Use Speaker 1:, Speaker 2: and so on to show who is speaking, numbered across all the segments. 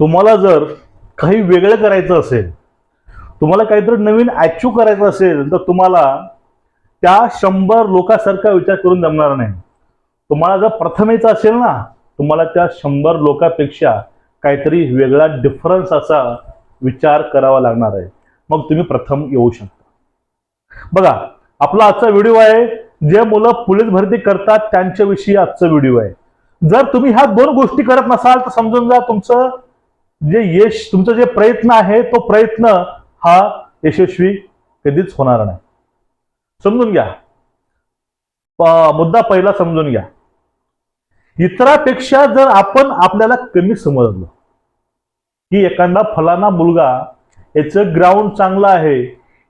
Speaker 1: तुम्हाला जर काही वेगळं करायचं असेल तुम्हाला काहीतरी नवीन अचीव करायचं असेल तर तुम्हाला त्या शंभर लोकांसारखा विचार करून जमणार नाही. तुम्हाला जर प्रथम यायचं असेल ना तुम्हाला त्या शंभर लोकांपेक्षा काहीतरी वेगळा डिफरन्स असा विचार करावा लागणार आहे. मग तुम्ही प्रथम येऊ शकता. बघा आपला आजचा व्हिडिओ आहे जे मुलं पोलीस भरती करतात त्यांच्याविषयी आजचा व्हिडिओ आहे. जर तुम्ही ह्या दोन गोष्टी करत नसाल तर समजून जा तुमचं जे यश तुमचा जे प्रयत्न आहे तो प्रयत्न हा यशस्वी कधीच होणार नाही. समजून घ्या. मुद्दा पहिला समजून घ्या. इतरापेक्षा जर आपण आपल्याला कमी समजलं की एखादा फलाना मुलगा याचं ग्राउंड चांगलं आहे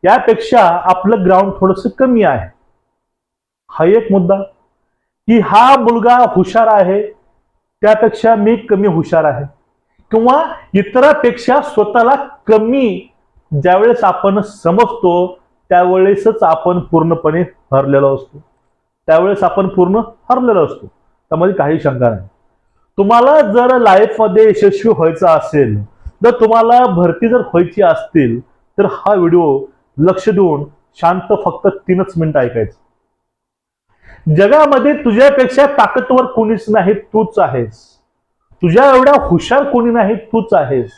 Speaker 1: यापेक्षा आपलं ग्राउंड थोडस कमी आहे. हा एक मुद्दा. की हा मुलगा हुशार आहे त्यापेक्षा मी कमी हुशार आहे. किंवा इतरापेक्षा स्वतःला कमी ज्यावेळेस आपण समजतो त्यावेळेसच आपण पूर्णपणे हरलेलो असतो. त्यावेळेस आपण पूर्ण हरलेलो असतो. त्यामध्ये काही शंका नाही. तुम्हाला जर लाईफमध्ये यशस्वी व्हायचं असेल तर तुम्हाला भरती जर व्हायची असतील तर हा व्हिडिओ लक्ष देऊन शांत फक्त तीनच मिनिट ऐकायचं. जगामध्ये तुझ्यापेक्षा ताकदवर कोणीच नाही तूच आहेस. तुझ्या एवढ्या हुशार कोणी नाही तूच आहेस.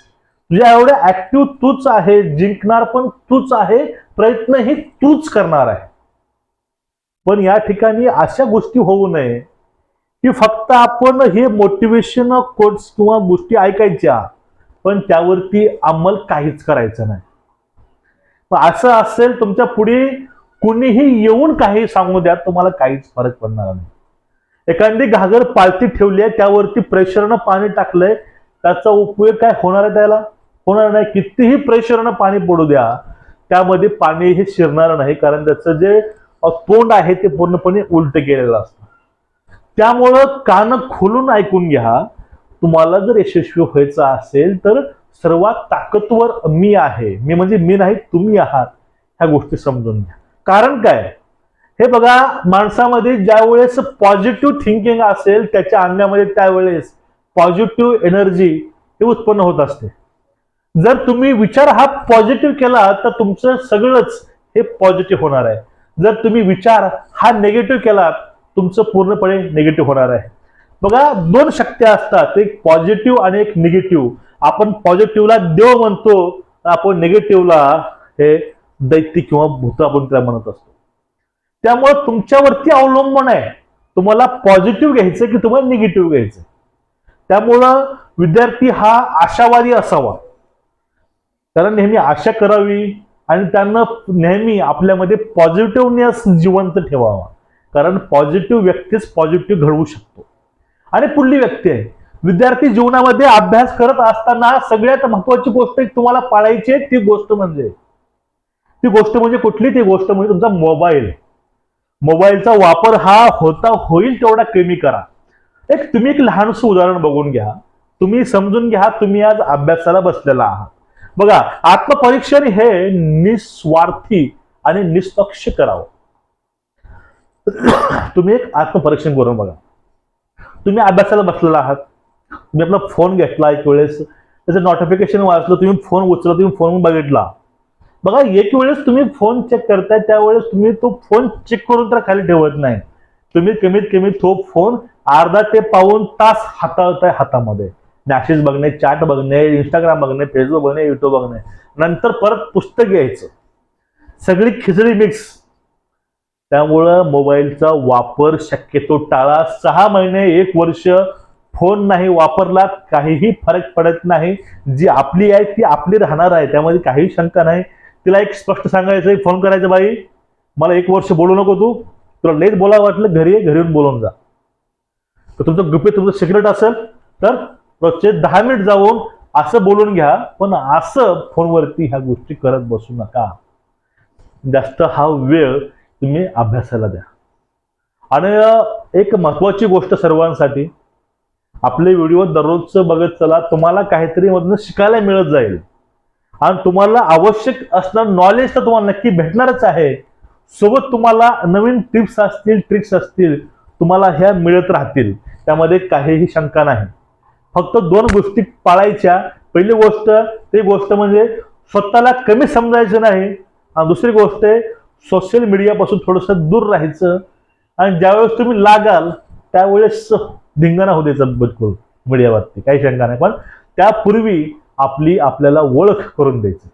Speaker 1: तुझ्या एवढ्या ऍक्टिव्ह तूच आहे जिंकणार पण तूच आहे प्रयत्नही तूच करणार आहे. पण या ठिकाणी अशा गोष्टी होऊ नये की फक्त आपण हे मोटिवेशन कोट्स किंवा गोष्टी ऐकायच्या पण त्यावरती अंमल काहीच करायचं नाही. असं असेल तुमच्यापुढे कुणीही येऊन काही सांगू द्या तुम्हाला काहीच फरक पडणार नाही. एखादी घागर पालती ठेवली आहे त्यावरती प्रेशरनं पाणी टाकलंय त्याचा उपयोग काय होणार आहे त्याला? होणार नाही. कितीही प्रेशरनं पाणी पडू द्या त्यामध्ये पाणी हे शिरणार नाही कारण त्याचं जे तोंड आहे ते पूर्णपणे उलट केलेलं असतं. त्यामुळं कान खोलून ऐकून घ्या. तुम्हाला जर यशस्वी व्हायचं असेल तर सर्वात ताकदवर मी आहे. मी म्हणजे मी नाही तुम्ही आहात. ह्या गोष्टी समजून घ्या. कारण काय? हे बघा माणसामध्ये ज्या वेळेस पॉझिटिव्ह थिंकिंग असेल त्याच्या अंगामध्ये त्यावेळेस पॉझिटिव्ह एनर्जी हे उत्पन्न होत असते. जर तुम्ही विचार हा पॉझिटिव्ह केला तर तुमचं सगळंच हे पॉझिटिव्ह होणार आहे. जर तुम्ही विचार हा निगेटिव्ह केला तुमचं पूर्णपणे निगेटिव्ह होणार आहे. बघा दोन शक्त्या असतात एक पॉझिटिव्ह आणि एक निगेटिव्ह आपण पॉझिटिव्हला देव म्हणतो आपण निगेटिव्हला हे दैत्य किंवा भूत आपण त्याला म्हणत असतो. त्यामुळे तुमच्यावरती अवलंबून आहे. तुम्हाला पॉझिटिव्ह घ्यायचं की तुम्हाला निगेटिव्ह घ्यायचं त्यामुळं विद्यार्थी हा आशावादी असावा. त्याला नेहमी आशा करावी आणि त्यांना नेहमी आपल्यामध्ये पॉझिटिव्हनेस जिवंत ठेवावा. कारण पॉझिटिव्ह व्यक्तीच पॉझिटिव्ह घडवू शकतो. आणि पुढली व्यक्ती आहे. विद्यार्थी जीवनामध्ये अभ्यास करत असताना सगळ्यात महत्वाची गोष्ट तुम्हाला पाळायची आहे ती गोष्ट म्हणजे ती गोष्ट म्हणजे कुठली? ती गोष्ट म्हणजे तुमचा मोबाईल मोबाईलचा वापर हा होता होईल तेवढा कमी करा. एक तुम्ही एक लहानसं उदाहरण बघून घ्या. तुम्ही समजून घ्या तुम्ही आज अभ्यासाला बसलेला आहात. बघा आत्मपरीक्षण हे निस्वार्थी आणि निष्पक्ष करावं. तुम्ही एक आत्मपरीक्षण करून बघा. तुम्ही अभ्यासाला बसलेला आहात. तुम्ही आपला फोन घेतला एक वेळेस. त्याचं नोटिफिकेशन वाचलं तुम्ही फोन उचलला तुम्ही फोन बघितला. बघा एक वेळेस तुम्ही फोन चेक करताय त्यावेळेस तुम्ही तो फोन चेक करून तर खाली ठेवत नाही. तुम्ही कमीत कमी तो फोन अर्धा ते पाऊन तास हाताळताय हातामध्ये. मॅसेज बघणे चॅट बघणे इंस्टाग्राम बघणे फेसबुक बघणे युट्यूब बघणे. नंतर परत पुस्तक घ्यायचं. सगळी खिचडी मिक्स त्यामुळं मोबाईलचा वापर शक्यतो टाळा. सहा महिने एक वर्ष फोन नाही वापरला काहीही फरक पडत नाही. जी आपली आहे ती आपली राहणार आहे. त्यामध्ये काही शंका नाही. तिला एक स्पष्ट सांगायचं एक फोन करायचं बाई. मला एक वर्ष बोलू नको तू. तुला लेट बोलावं वाटलं घरी ये घरी येऊन बोलून जा. तर तुमचं गुपित तुमचं सिक्रेट असेल तर रोजचे दहा मिनिट जाऊन असं बोलून घ्या पण असं फोनवरती ह्या गोष्टी करत बसू नका. जास्त हा वेळ तुम्ही अभ्यासाला द्या. आणि एक महत्वाची गोष्ट सर्वांसाठी आपले व्हिडिओ दररोजचं बघत चला तुम्हाला काहीतरी मधनं शिकायला मिळत जाईल. आणि तुम्हाला आवश्यक असणारं नॉलेज तर तुम्हाला नक्की भेटणारच आहे. सोबत तुम्हाला नवीन टिप्स असतील ट्रिक्स असतील तुम्हाला ह्या मिळत राहतील. त्यामध्ये काहीही शंका नाही. फक्त दोन गोष्टी पाळायच्या. पहिली गोष्ट ती गोष्ट म्हणजे स्वतःला कमी समजायचं नाही. आणि दुसरी गोष्ट आहे सोशल मीडियापासून थोडस दूर राहायचं. आणि ज्यावेळेस तुम्ही लागाल त्यावेळेस धिंगाणा होऊ द्यायचा बिलकुल. मीडियावरती काही शंका नाही. पण त्यापूर्वी आपली आपल्याला ओळख करून द्यायची.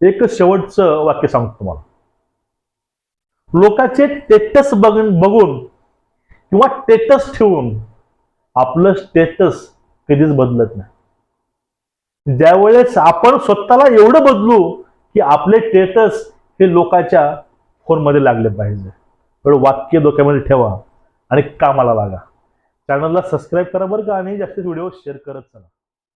Speaker 1: एक शेवटचं वाक्य सांगतो तुम्हाला. लोकांचे टेटस बघून बघून किंवा टेटस ठेवून आपलं स्टेटस कधीच बदलत नाही. ज्यावेळेस आपण स्वतःला एवढं बदलू की आपले स्टेटस हे लोकांच्या फोनमध्ये लागले पाहिजे. एवढं वाक्य डोक्यामध्ये ठेवा आणि कामाला लागा. चॅनलला सबस्क्राईब करा बरं का आणि जास्तीत व्हिडिओ शेअर करत चला.